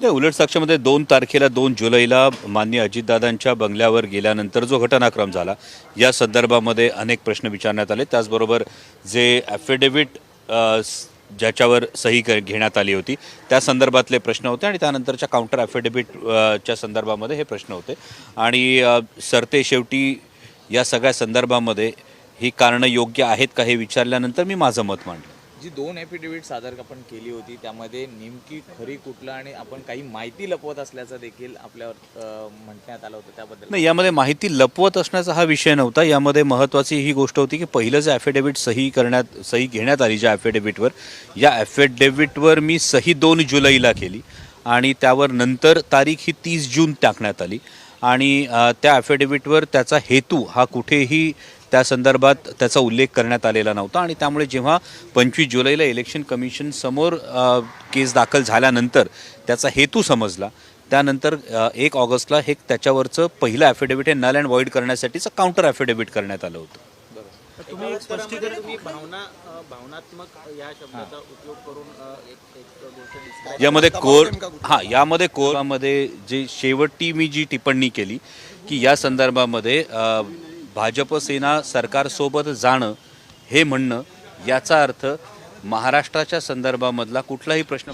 नाही उलट साक्षामध्ये दोन तारखेला दोन जुलैला मान्य अजितदादांच्या बंगल्यावर गेल्यानंतर जो घटनाक्रम झाला या संदर्भामध्ये अनेक प्रश्न विचारण्यात आले. त्याचबरोबर जे ॲफिडेव्हिट ज्याच्यावर सही घेण्यात आली होती त्या संदर्भातले प्रश्न होते आणि त्यानंतरच्या काउंटर ॲफिडेविटच्या संदर्भामध्ये हे प्रश्न होते. आणि सरते शेवटी या सगळ्या संदर्भामध्ये ही कारणं योग्य आहेत का हे विचारल्यानंतर मी माझं मत मांडलं. जी दोन ॲफिडेव्हिट सादर आपण केली होती त्यामध्ये नेमकी खरी कुठलं आणि आपण काही माहिती लपवत असल्याचं देखील आपल्यावर म्हणण्यात आलं होतं. त्याबद्दल नाही यामध्ये माहिती लपवत असण्याचा हा विषय नव्हता. यामध्ये महत्त्वाची ही गोष्ट होती की पहिलं जे ॲफिडेव्हिट सही करण्यात सही घेण्यात आली ज्या ॲफिडेव्हिटवर या ॲफिडेव्हिटवर मी सही दोन जुलैला केली आणि त्यावर नंतर तारीख ही तीस जून टाकण्यात आली. आणि त्या ॲफिडेव्हिटवर त्याचा हेतू हा कुठेही त्या संदर्भात त्याचा उल्लेख करण्यात आलेला नव्हता आणि त्यामुळे जेव्हा पंचवीस जुलैला इलेक्शन कमिशन समोर केस दाखल झाल्यानंतर त्याचा हेतू समजला त्यानंतर एक ऑगस्टला हे त्याच्यावरचं पहिलं ॲफिडेव्हिट हे नल अँड वॉइड करण्यासाठीचं काउंटर ॲफिडेव्हिट करण्यात आलं होतं. तुम्ही स्पष्टीकरण तुम्ही भावना भावनात्मक या शब्दाचा उपयोग करून अ, एक एक गोष्ट discuss यामध्ये कोर हां यामध्ये कोरामध्ये जे शेवटी मी जी टिप्पणी केली की या संदर्भामध्ये भाजप सेना सरकारसोबत जाणं हे म्हणणं याचा अर्थ महाराष्ट्राच्या संदर्भामधला कुठलाही प्रश्न